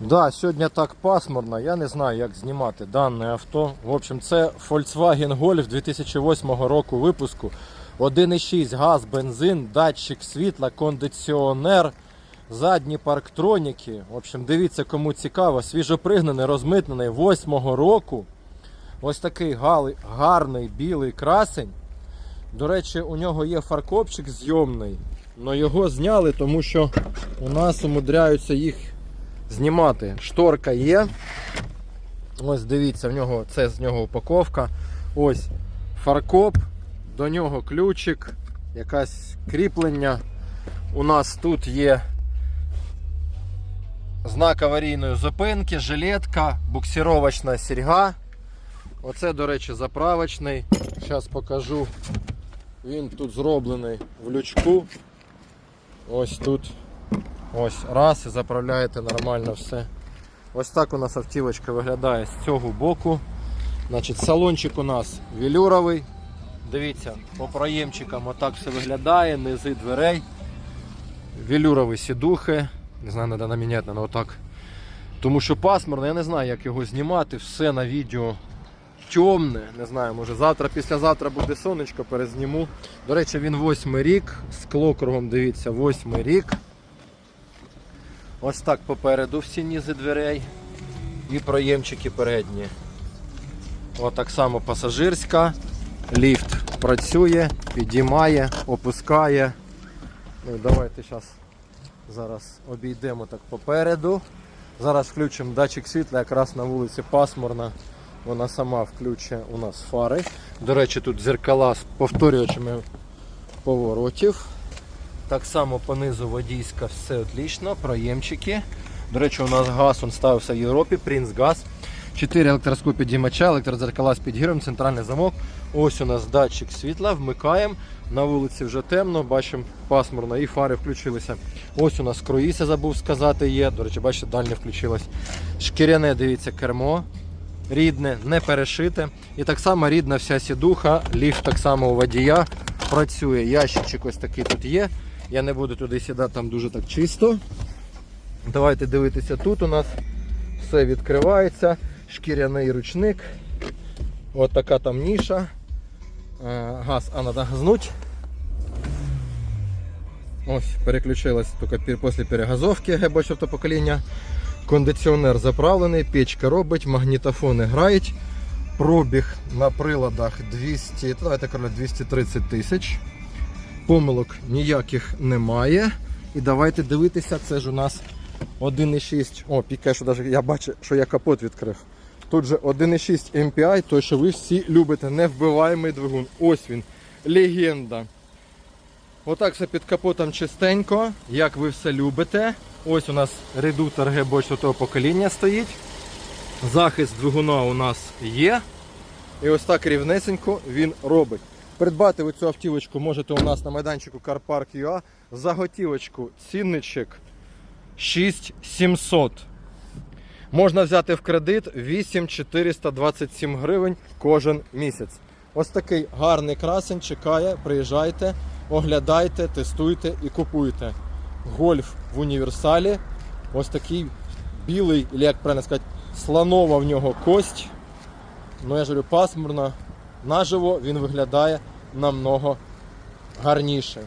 Да, сьогодні так пасмурно, я не знаю, як знімати дане авто. В общем, це Volkswagen Golf 2008 року випуску. 1,6 газ, бензин, датчик світла, кондиціонер, задні парктроніки. В общем, дивіться, кому цікаво. Свіжопригнаний, розмитнений 8 року. Ось такий гали- гарний білий красень. До речі, у нього є фаркопчик зйомний, але його зняли, тому що у нас умудряються їх знімати. Шторка є. Ось дивіться, в нього це з нього упаковка. Ось фаркоп, до нього ключик, якась кріплення. У нас тут є знак аварійної зупинки, жилетка, буксировочна сірга. Оце, до речі, заправочний. Зараз покажу. Він тут зроблений в лючку. Ось тут. Ось раз і заправляєте нормально все. Ось так у нас автівочка виглядає з цього боку. Значить, салончик у нас велюровий. Дивіться, по проємчикам отак все виглядає, низи дверей. Велюрові сідухи. Не знаю, треба наміняти, але отак. Тому що пасмурно, я не знаю, як його знімати, все на відео темне. Не знаю, може завтра, післязавтра буде сонечко, перезніму. До речі, він восьмий рік. Скло кругом дивіться, восьмий рік. Ось так попереду всі нізи дверей і проємчики передні. Ось так само пасажирська. Ліфт працює, підіймає, опускає. Ну, давайте зараз зараз обійдемо так попереду. Зараз включимо датчик світла, якраз на вулиці пасмурна. Вона сама включить у нас фари. До речі, тут дзеркала з повторювачами поворотів. Так само понизу водійська все отлично, проємчики. До речі, у нас газ он ставився в Європі, Принц газ. 4 електроскопи дімача, електродзеркала з підгіром, центральний замок. Ось у нас датчик світла, вмикаємо. На вулиці вже темно, бачимо пасмурно і фари включилися. Ось у нас круїз, я забув сказати, є. До речі, бачите, дальня включилась. Шкіряне, дивіться, кермо. Рідне, не перешите. І так само рідна вся сідуха, ліфт так само у водія працює. Ящичок ось такий тут є. Я не буду туди сідати, там дуже так чисто. Давайте дивитися, тут у нас все відкривається. Шкіряний ручник. Ось така там ніша. Е, Газ, а треба газнуть. Ось, переключилась тільки пі- після перегазовки, бачу покоління. Кондиціонер заправлений, печка робить, магнітофони грають. Пробіг на приладах 200, давайте кажу, 230 тисяч. Помилок ніяких немає. І давайте дивитися, це ж у нас 1,6. О, пікає, що навіть я бачу, що я капот відкрив. Тут же 1,6 MPI, той, що ви всі любите, невбиваємий двигун. Ось він. Легенда. Отак все під капотом чистенько, як ви все любите. Ось у нас редуктор Г-боч того покоління стоїть. Захист двигуна у нас є. І ось так рівнесенько він робить. Придбати ви цю автівочку можете у нас на майданчику CarPark.ua. Заготівочку цінничок 6700. Можна взяти в кредит 8427 гривень кожен місяць. Ось такий гарний красень чекає. Приїжджайте, оглядайте, тестуйте і купуйте. Гольф в універсалі. Ось такий білий, як правильно сказати, слонова в нього кость. Ну я ж говорю, пасмурно. Наживо він виглядає намного гарніше.